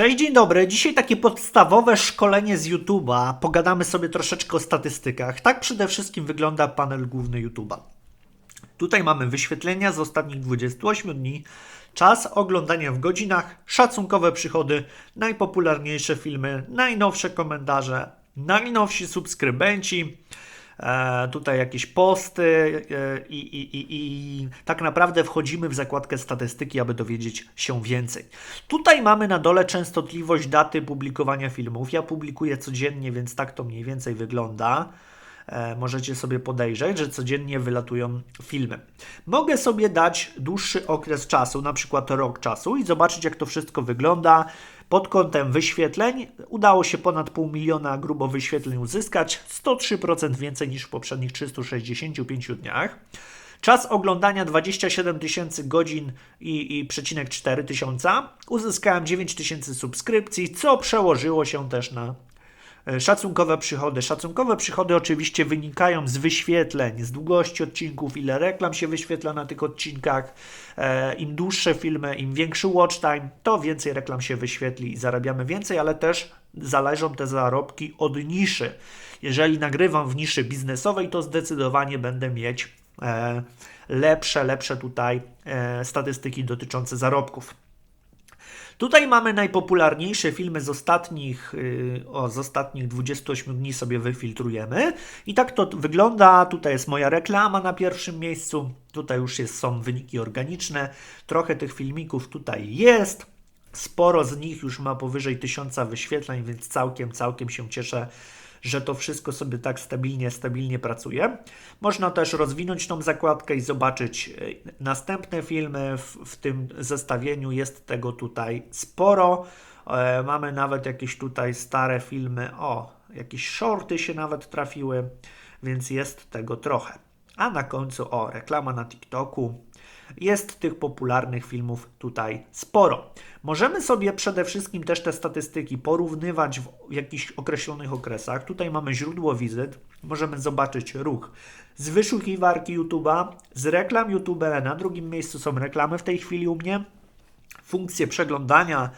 Cześć, dzień dobry. Dzisiaj takie podstawowe szkolenie z YouTube'a. Pogadamy sobie troszeczkę o statystykach. Tak przede wszystkim wygląda panel główny YouTube'a. Tutaj mamy wyświetlenia z ostatnich 28 dni, czas oglądania w godzinach, szacunkowe przychody, najpopularniejsze filmy, najnowsze komentarze, najnowsi subskrybenci. E, tutaj jakieś posty e, i, i, i, i tak naprawdę wchodzimy w zakładkę statystyki, aby dowiedzieć się więcej. Tutaj mamy na dole częstotliwość daty publikowania filmów. Ja publikuję codziennie, więc tak to mniej więcej wygląda. E, możecie sobie podejrzeć, że codziennie wylatują filmy. Mogę sobie dać dłuższy okres czasu, na przykład rok czasu i zobaczyć jak to wszystko wygląda. Pod kątem wyświetleń udało się ponad pół miliona grubo wyświetleń uzyskać, 103% więcej niż w poprzednich 365 dniach. Czas oglądania 27 tysięcy godzin i, i przecinek 4 tysiąca. Uzyskałem 9 tysięcy subskrypcji, co przełożyło się też na szacunkowe przychody. Szacunkowe przychody oczywiście wynikają z wyświetleń, z długości odcinków, ile reklam się wyświetla na tych odcinkach. E, Im dłuższe filmy, im większy watch time, to więcej reklam się wyświetli i zarabiamy więcej, ale też zależą te zarobki od niszy. Jeżeli nagrywam w niszy biznesowej, to zdecydowanie będę mieć e, lepsze, lepsze tutaj e, statystyki dotyczące zarobków. Tutaj mamy najpopularniejsze filmy z ostatnich, yy, o, z ostatnich 28 dni sobie wyfiltrujemy. I tak to wygląda. Tutaj jest moja reklama na pierwszym miejscu. Tutaj już jest, są wyniki organiczne. Trochę tych filmików tutaj jest. Sporo z nich już ma powyżej 1000 wyświetleń, więc całkiem, całkiem się cieszę, że to wszystko sobie tak stabilnie, stabilnie pracuje. Można też rozwinąć tą zakładkę i zobaczyć e, następne filmy w, w tym zestawieniu. Jest tego tutaj sporo. E, mamy nawet jakieś tutaj stare filmy. O, jakieś shorty się nawet trafiły, więc jest tego trochę. A na końcu, o, reklama na TikToku. Jest tych popularnych filmów tutaj sporo. Możemy sobie przede wszystkim też te statystyki porównywać w jakichś określonych okresach. Tutaj mamy źródło wizyt. Możemy zobaczyć ruch z wyszukiwarki YouTube'a, z reklam YouTube. Na drugim miejscu są reklamy w tej chwili u mnie. Funkcje przeglądania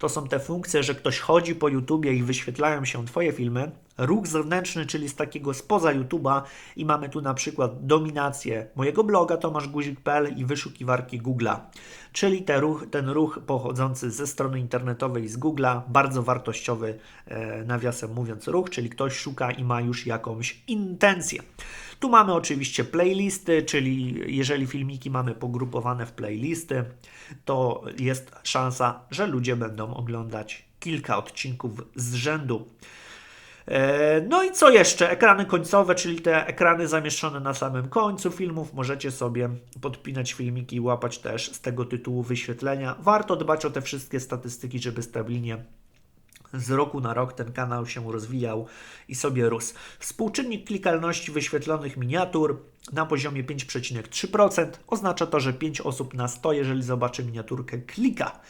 to są te funkcje, że ktoś chodzi po YouTubie i wyświetlają się Twoje filmy. Ruch zewnętrzny, czyli z takiego spoza YouTube'a i mamy tu na przykład dominację mojego bloga tomaszguzik.pl i wyszukiwarki Google'a. Czyli ten ruch, ten ruch pochodzący ze strony internetowej z Google'a, bardzo wartościowy, e, nawiasem mówiąc, ruch, czyli ktoś szuka i ma już jakąś intencję. Tu mamy oczywiście playlisty, czyli jeżeli filmiki mamy pogrupowane w playlisty, to jest szansa, że ludzie będą oglądać kilka odcinków z rzędu. E, No i co jeszcze? Ekrany końcowe, czyli te ekrany zamieszczone na samym końcu filmów. Możecie sobie podpinać filmiki i łapać też z tego tytułu wyświetlenia. Warto dbać o te wszystkie statystyki, żeby stabilnie z roku na rok ten kanał się rozwijał i sobie rósł. Współczynnik klikalności wyświetlonych miniatur na poziomie 5,3% oznacza to, że 5 osób na 100, jeżeli zobaczy miniaturkę, klika.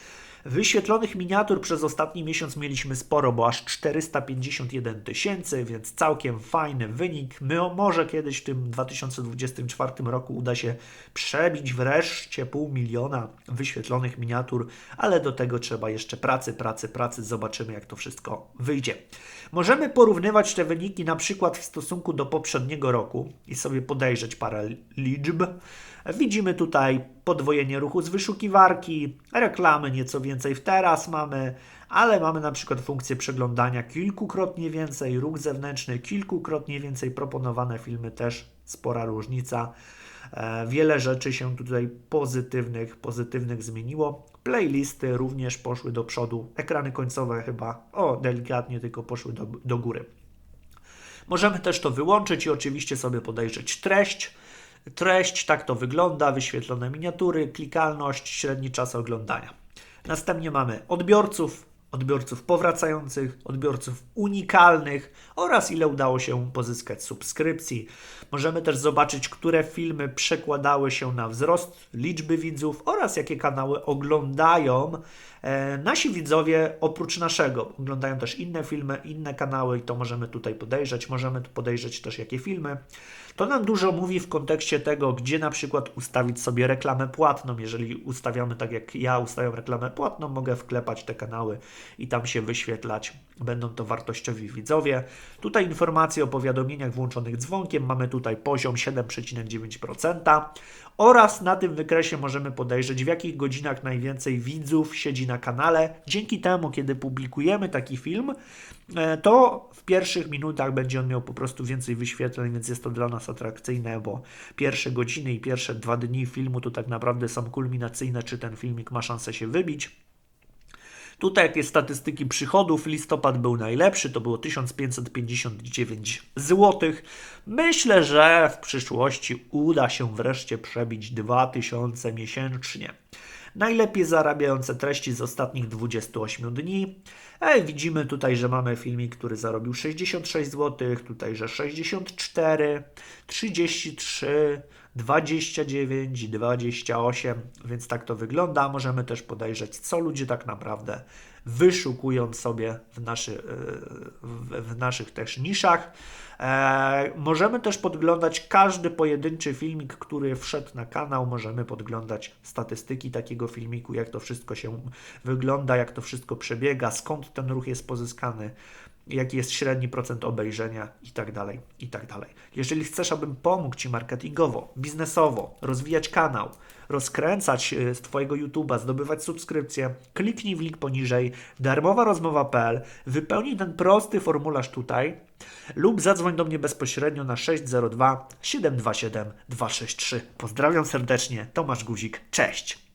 Wyświetlonych miniatur przez ostatni miesiąc mieliśmy sporo, bo aż 451 tysięcy, więc całkiem fajny wynik. My może kiedyś w tym 2024 roku uda się przebić wreszcie pół miliona wyświetlonych miniatur, ale do tego trzeba jeszcze pracy, pracy, pracy. Zobaczymy, jak to wszystko wyjdzie. Możemy porównywać te wyniki na przykład w stosunku do poprzedniego roku i sobie podejrzeć parę liczb. Widzimy tutaj podwojenie ruchu z wyszukiwarki, reklamy nieco więcej w teraz mamy, ale mamy na przykład funkcję przeglądania kilkukrotnie więcej, ruch zewnętrzny kilkukrotnie więcej, proponowane filmy też spora różnica. E, Wiele rzeczy się tutaj pozytywnych, pozytywnych zmieniło. Playlisty również poszły do przodu, ekrany końcowe chyba, o delikatnie tylko poszły do, do góry. Możemy też to wyłączyć i oczywiście sobie podejrzeć treść. Treść, tak to wygląda, wyświetlone miniatury, klikalność, średni czas oglądania. Następnie mamy odbiorców, odbiorców powracających, odbiorców unikalnych oraz ile udało się pozyskać subskrypcji. Możemy też zobaczyć, które filmy przekładały się na wzrost liczby widzów oraz jakie kanały oglądają E, Nasi widzowie oprócz naszego oglądają też inne filmy, inne kanały i to możemy tutaj podejrzeć. Możemy tu podejrzeć też jakie filmy. To nam dużo mówi w kontekście tego, gdzie na przykład ustawić sobie reklamę płatną. Jeżeli ustawiamy tak jak ja ustawiam reklamę płatną, mogę wklepać te kanały i tam się wyświetlać. Będą to wartościowi widzowie. Tutaj informacje o powiadomieniach włączonych dzwonkiem. Mamy tutaj poziom 7,9% oraz na tym wykresie możemy podejrzeć, w jakich godzinach najwięcej widzów siedzi na kanale. Dzięki temu, kiedy publikujemy taki film, e, to w pierwszych minutach będzie on miał po prostu więcej wyświetleń, więc jest to dla nas atrakcyjne, bo pierwsze godziny i pierwsze dwa dni filmu to tak naprawdę są kulminacyjne, czy ten filmik ma szansę się wybić. Tutaj jakie statystyki przychodów, listopad był najlepszy, to było 1559 zł. Myślę, że w przyszłości uda się wreszcie przebić 2000 miesięcznie. Najlepiej zarabiające treści z ostatnich 28 dni. E, widzimy tutaj, że mamy filmik, który zarobił 66 zł, tutaj, że 64, 33, 29, 28, więc tak to wygląda. Możemy też podejrzeć, co ludzie tak naprawdę wyszukują sobie w, naszy, e, w, naszych też niszach. E, możemy też podglądać każdy pojedynczy filmik, który wszedł na kanał. Możemy podglądać statystyki takiego filmiku, jak to wszystko się wygląda, jak to wszystko przebiega, skąd ten ruch jest pozyskany jaki jest średni procent obejrzenia i tak dalej, i tak dalej. Jeżeli chcesz, abym pomógł Ci marketingowo, biznesowo, rozwijać kanał, rozkręcać y, z Twojego YouTube'a, zdobywać subskrypcje, kliknij w link poniżej, darmowa rozmowa.pl, wypełnij ten prosty formularz tutaj lub zadzwoń do mnie bezpośrednio na 602 727 263. Pozdrawiam serdecznie, Tomasz Guzik, cześć!